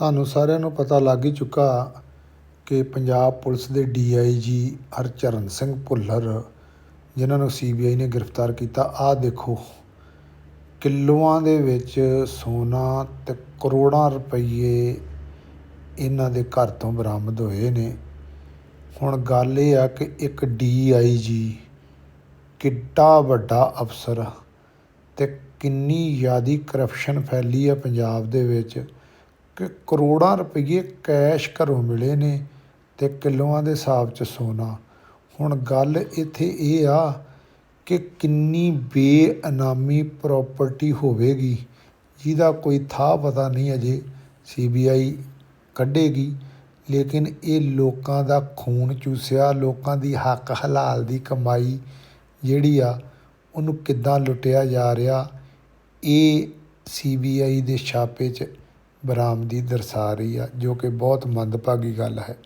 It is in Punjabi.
ਤੁਹਾਨੂੰ ਸਾਰਿਆਂ ਨੂੰ ਪਤਾ ਲੱਗ ਹੀ ਚੁੱਕਾ ਕਿ ਪੰਜਾਬ ਪੁਲਿਸ ਦੇ ਡੀਆਈਜੀ ਹਰਚਰਨ ਸਿੰਘ ਭੁੱਲਰ, ਜਿਨ੍ਹਾਂ ਨੂੰ ਸੀਬੀਆਈ ਨੇ ਗ੍ਰਿਫਤਾਰ ਕੀਤਾ, ਆਹ ਦੇਖੋ, ਕਿਲੋਆਂ ਦੇ ਵਿੱਚ ਸੋਨਾ ਤੇ ਕਰੋੜਾਂ ਰੁਪਈਏ ਇਹਨਾਂ ਦੇ ਘਰ ਤੋਂ ਬਰਾਮਦ ਹੋਏ ਨੇ। ਹੁਣ ਗੱਲ ਇਹ ਆ ਕਿ ਇੱਕ ਡੀਆਈਜੀ ਕਿੱਡਾ ਵੱਡਾ ਅਫਸਰ ਤੇ ਕਿੰਨੀ ਜ਼ਿਆਦੀ ਕਰਪਸ਼ਨ ਫੈਲੀ ਆ ਪੰਜਾਬ ਦੇ ਵਿੱਚ। ਕਿ ਕਰੋੜਾਂ ਰੁਪਈਏ ਕੈਸ਼ ਘਰੋਂ ਮਿਲੇ ਨੇ ਤੇ ਕਿਲੋਆਂ ਦੇ ਹਿਸਾਬ 'ਚ ਸੋਨਾ। ਹੁਣ ਗੱਲ ਇੱਥੇ ਇਹ ਆ ਕਿ ਕਿੰਨੀ ਬੇਅਨਾਮੀ ਪ੍ਰਾਪਰਟੀ ਹੋਵੇਗੀ, ਜਿਹਦਾ ਕੋਈ ਥਾਂ ਪਤਾ ਨਹੀਂ ਅਜੇ ਸੀਬੀਆਈ ਕੱਢੇਗੀ, ਲੇਕਿਨ ਇਹ ਲੋਕਾਂ ਦਾ ਖੂਨ ਚੂਸਿਆ, ਲੋਕਾਂ ਦੀ ਹੱਕ ਹਲਾਲ ਦੀ ਕਮਾਈ ਜਿਹੜੀ ਆ, ਉਹਨੂੰ ਕਿੱਦਾਂ ਲੁੱਟਿਆ ਜਾ ਰਿਹਾ, ਇਹ ਸੀਬੀਆਈ ਦੇ ਛਾਪੇ 'ਚ ਬਰਾਮਦੀ ਦਰਸਾ ਰਹੀ ਆ ਜੋ ਕਿ ਬਹੁਤ ਮੰਦਭਾਗੀ ਗੱਲ ਹੈ।